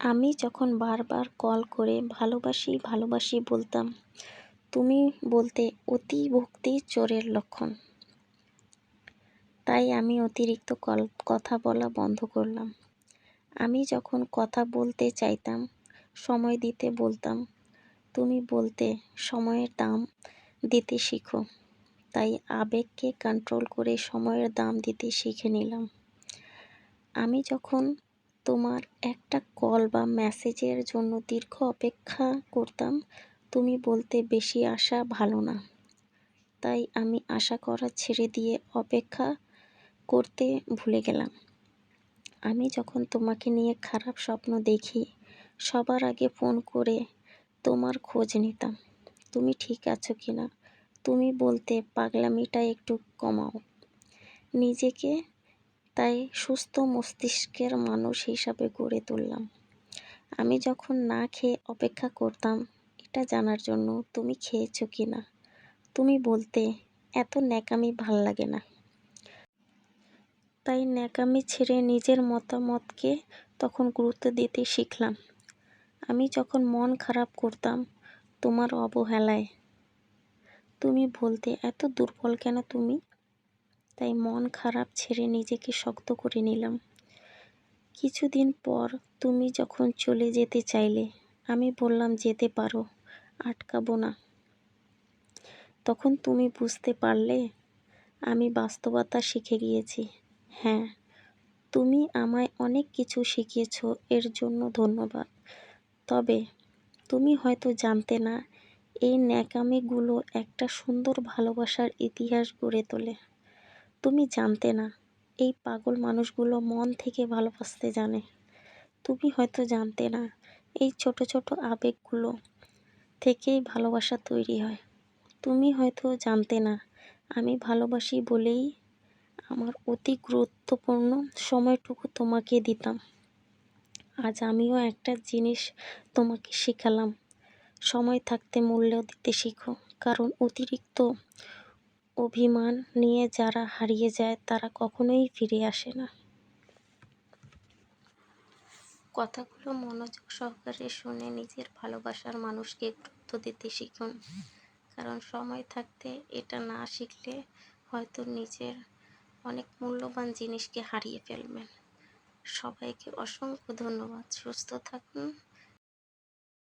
আমি যখন বারবার কল করে ভালোবাসি ভালোবাসি বলতাম, তুমি বলতে অতি ভক্তি চোরের লক্ষণ। তাই আমি অতিরিক্ত কল, কথা বলা বন্ধ করলাম। আমি যখন কথা বলতে চাইতাম, সময় দিতে বলতাম, তুমি বলতে সময়ের দাম দিতে শিখো। তাই আবেগকে কন্ট্রোল করে সময়ের দাম দিতে শিখে নিলাম। আমি যখন তোমার একটা কল বা মেসেজের জন্য দীর্ঘ অপেক্ষা করতাম। তুমি বলতে বেশি আশা ভালো না। তাই আমি আশা করা ছেড়ে দিয়ে অপেক্ষা করতে ভুলে গেলাম। আমি যখন তোমাকে নিয়ে খারাপ স্বপ্ন দেখি, সবার আগে ফোন করে তোমার খোঁজ নিতাম। তুমি ঠিক আছো কি না তুমি বলতে পাগলামিটা একটু কমাও। নিজেকে তাই সুস্থ মস্তিষ্কের মানুষ হিসাবে গড়ে তুললাম। আমি যখন না খেয়ে অপেক্ষা করতাম, এটা জানার জন্য তুমি খেয়েছো কি না? তুমি বলতে, এত ন্যাকামি ভালো লাগে না। তাই ন্যাকামি ছেড়ে নিজের মতামতকে তখন গুরুত্ব দিতে শিখলাম। আমি যখন মন খারাপ করতাম, তোমার অবহেলায়। তুমি বলতে, এত দুর্বল কেন তুমি? তাই মন খারাপ ছেড়ে নিজেকে শক্ত করে নিলাম। কিছুদিন পর তুমি যখন চলে যেতে চাইলে, আমি বললাম যেতে পারো, আটকাবো না। তখন তুমি বুঝতে পারলে, আমি বাস্তবতা শিখে গিয়েছি। হ্যাঁ তুমি আমায় অনেক কিছু শিখিয়েছ, এর জন্য ধন্যবাদ। তবে তুমি হয়তো জানতে না, এই ন্যাকামিগুলো একটা সুন্দর ভালোবাসার ইতিহাস গড়ে তোলে। তুমি জানতে না। এই পাগল মানুষগুলো মন থেকে ভালোবাসতে জানে। তুমি হয়তো জানতে না, এই ছোট ছোট আবেগগুলো থেকেই ভালোবাসা তৈরি হয়। তুমি হয়তো জানতে না, আমি ভালোবাসি বলেই আমার অতি গুরুত্বপূর্ণ সময়টুকু তোমাকে দিতাম। আজ আমিও একটা জিনিস তোমাকে শেখালাম। সময় থাকতে মূল্য দিতে শিখো, কারণ অতিরিক্ত অভিমান নিয়ে যারা হারিয়ে যায়, তারা কখনোই ফিরে আসে না। কথাগুলো মনোযোগ সহকারে শুনে নিজের ভালোবাসার মানুষকে গুরুত্ব দিতে শিখুন। কারণ সময় থাকতে এটা না শিখলে হয়তো নিজের অনেক মূল্যবান জিনিসকে হারিয়ে ফেলবেন। সবাইকে অসংখ্য ধন্যবাদ। সুস্থ থাকুন।